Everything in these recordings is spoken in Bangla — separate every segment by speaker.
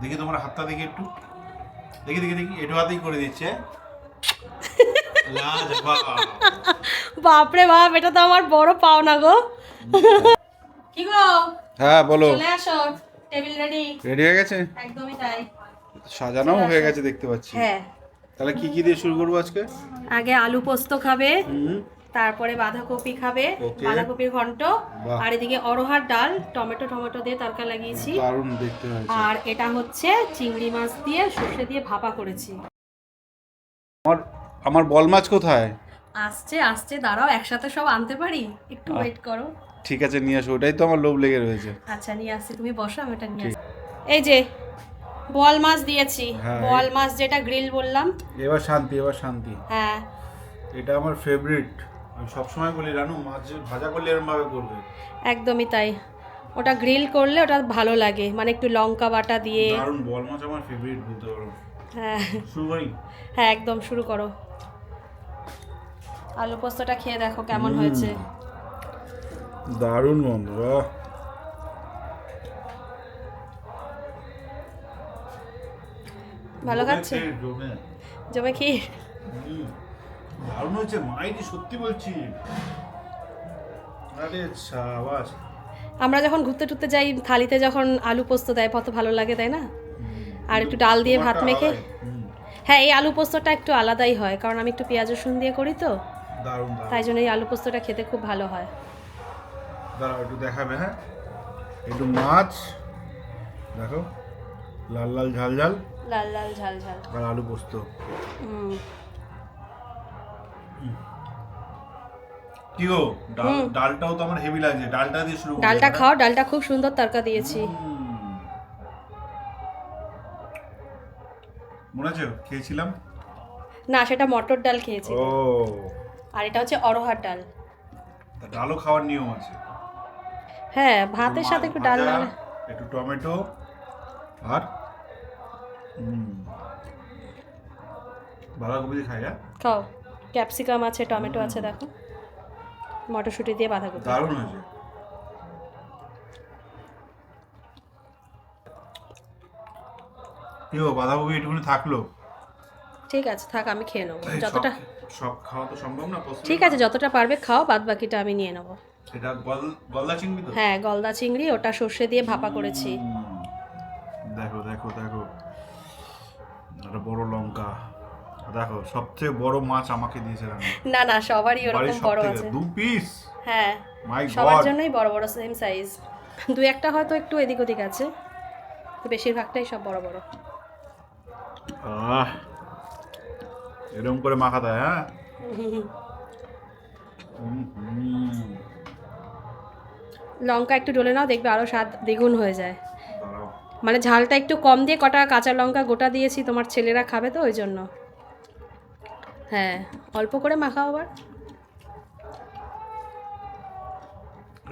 Speaker 1: দেখি তোমার হাতটা দেখি একটু। দেখি দেখি দেখি একটু হাতেই করে দিচ্ছে।
Speaker 2: বাপরে বাপ এটা তো আমার বড় পাওনা গো। কি গো?
Speaker 3: হ্যাঁ বলো।
Speaker 2: চলে আসো টেবিল রেডি।
Speaker 3: রেডি হয়ে গেছে?
Speaker 2: একদমই তাই।
Speaker 3: সাজানো হয়ে গেছে দেখতে পাচ্ছি।
Speaker 2: হ্যাঁ।
Speaker 3: তাহলে কি কি দিয়ে শুরু করব আজকে?
Speaker 2: আগে আলু পোস্ত খাবে।
Speaker 3: হুম।
Speaker 2: তারপরে বাঁধাকপি খাবে বাঁধাকপির ঘন্ট। আর এদিকে অরহার ডাল টমেটো টমেটো দিয়ে তরকা লাগিয়েছি। আর এটা হচ্ছে চিংড়ি মাছ দিয়ে সর্ষে দিয়ে ভাপা করেছি।
Speaker 3: আমার আমার বল মাছ কোথায়?
Speaker 2: আসছে আসছে দাঁড়াও একসাথে সব আনতে পারি? একটু ওয়েট করো।
Speaker 3: ঠিক আছে নিয়ে আসো ওটাই তো আমার লোভ লেগে রয়েছে।
Speaker 2: আচ্ছা নিয়ে আসছি তুমি বসো আমি এটা নিয়ে আসছি। এই যে বল মাছ দিয়েছি।
Speaker 3: হ্যাঁ,
Speaker 2: বল মাছ যেটা গ্রিল বললাম।
Speaker 3: এবার শান্তি এবার শান্তি।
Speaker 2: হ্যাঁ।
Speaker 3: এটা আমার ফেভারিট আমি সবসময় বলি রানু মাছ ভাজা করলে করবে।
Speaker 2: একদমই তাই। ওটা গ্রিল করলে ওটা ভালো লাগে। মানে একটু লঙ্কা বাটা দিয়ে।
Speaker 3: দারুণ বল মাছ আমার ফেভারিট বলতে পারো।
Speaker 2: হ্যাঁ।
Speaker 3: শুরু করি?
Speaker 2: হ্যাঁ একদম শুরু করো। আলু পোস্তটা খেয়ে দেখো কেমন হয়েছে।
Speaker 3: দারুণ গন্ধ
Speaker 2: ভালো খাচ্ছে?
Speaker 3: জমে,
Speaker 2: কি
Speaker 3: দারুণ হয়েছে মাইরি সত্যি বলছি। আরে সাবাস।
Speaker 2: আমরা যখন ঘুরতে টুরতে যাই থালিতে যখন আলু পোস্ত দেয় কত ভালো লাগে তাই না? আর একটু ডাল দিয়ে ভাত মেখে। হ্যাঁ এই আলু পোস্তটা একটু আলাদাই হয় কারণ আমি একটু পেঁয়াজ রসুন দিয়ে করি তো। তাই জন্য এই আলু পোস্তটা খেতে খুব ভালো হয়।
Speaker 3: দাঁড়াও একটু দেখাবে হ্যাঁ? একটু মাছ। দেখো লাল লাল ঝাল ঝাল।
Speaker 2: লাল লাল ঝাল ঝাল।
Speaker 3: আর আলু পোস্ত।
Speaker 2: হুম।
Speaker 1: কি গো? ডালটাও তো আমার হেভি লাগছে। ডালটা দিয়ে শুরু
Speaker 2: ডালটা খাও ডালটা খুব সুন্দর তরকা দিয়েছি।
Speaker 1: মনে আছে? খেয়েছিলাম?
Speaker 2: না সেটা মটর ডাল খেয়েছি।
Speaker 3: ও।
Speaker 2: আর এটা হচ্ছে অরহার ডাল।
Speaker 1: ডালও খাওয়ার নিয়ম আছে।
Speaker 2: হ্যাঁ ভাতের সাথে একটু ডাল
Speaker 1: ভাজা, একটু টমেটো আর বাঁধাকপি খাই হ্যাঁ?
Speaker 2: খাও। ক্যাপসিকাম আছে টমেটো আছে দেখো। মটরশুঁটি দিয়ে বাঁধাকপি।
Speaker 1: দারুণ হয়েছে। গো বাঁধাকপি একটুখানি থাকল?
Speaker 2: ঠিক আছে থাক আমি খেয়ে নেব। যতটা
Speaker 1: সব- খাওয়া তো সম্ভব না
Speaker 2: ঠিক আছে যতটা পারবে খাও বাদ বাকিটা আমি নিয়ে নেব।
Speaker 1: এটা গল গলদা চিংড়ি তো?
Speaker 2: হ্যাঁ গলদা চিংড়ি ওটা সর্ষে দিয়ে ভাপা করেছি।
Speaker 1: দেখো দেখো দেখো। একটা বড় লঙ্কা। দেখো সবচেয়ে বড় মাছ আমাকে দিয়েছে
Speaker 2: না না সবারই ওরকম বড় আছে।
Speaker 1: দু পিস
Speaker 2: হ্যাঁ
Speaker 1: মাই
Speaker 2: সবার জন্যই বড় বড় সেম সাইজ দু একটা হয়তো একটু এদিক ওদিক আছে। তো বেশিরভাগটাই সব বড় বড়।
Speaker 1: আহ! এরকম করে মাখা দেয় হ্যাঁ।
Speaker 2: লঙ্কা একটু ডলে নাও দেখবে আরও স্বাদ দ্বিগুণ হয়ে যায়। মানে ঝালটা একটু কম দিয়ে কটা কাঁচা লঙ্কা গোটা দিয়েছি তোমার ছেলেরা খাবে তো ওই জন্য। হ্যাঁ অল্প করে মাখাও আবার।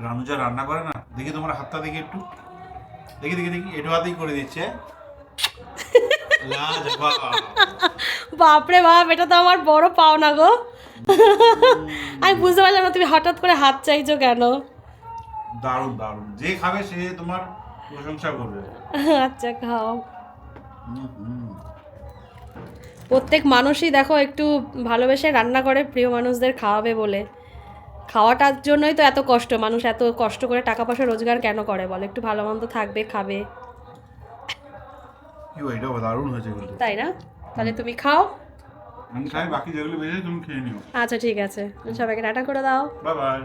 Speaker 1: রানু যা রান্না করে না? দেখি তোমার হাতটা দেখি একটু। দেখি দেখি দেখি একটু হাতেই করে দিচ্ছে।
Speaker 2: বাপরে বাপ এটা তো আমার বড় পাওনা গো। আমি বুঝতে পারলাম না তুমি হঠাৎ করে হাত চাইছো কেন?
Speaker 1: দারুণ দারুণ। যে খাবে সে তোমার প্রশংসা করবে।
Speaker 2: আচ্ছা খাও।
Speaker 1: হুম।
Speaker 2: প্রত্যেক মানুষই দেখো একটু ভালোবেসে রান্না করে প্রিয় মানুষদের খাওয়াবে বলে। খাওয়াটার জন্যই তো এত কষ্ট মানুষ এত কষ্ট করে টাকা পয়সা রোজগার কেন করে বলে? একটু ভালো মন্দ থাকবে খাবে।
Speaker 1: দারুণ হয়েছে কিন্তু।
Speaker 2: তাই না? তাহলে তুমি খাও।
Speaker 1: আমি খাই বাকি যেগুলো বেজে তুমি খেয়ে নিও।
Speaker 2: আচ্ছা ঠিক আছে। সবাইকে টাটা করে দাও।
Speaker 1: Bye bye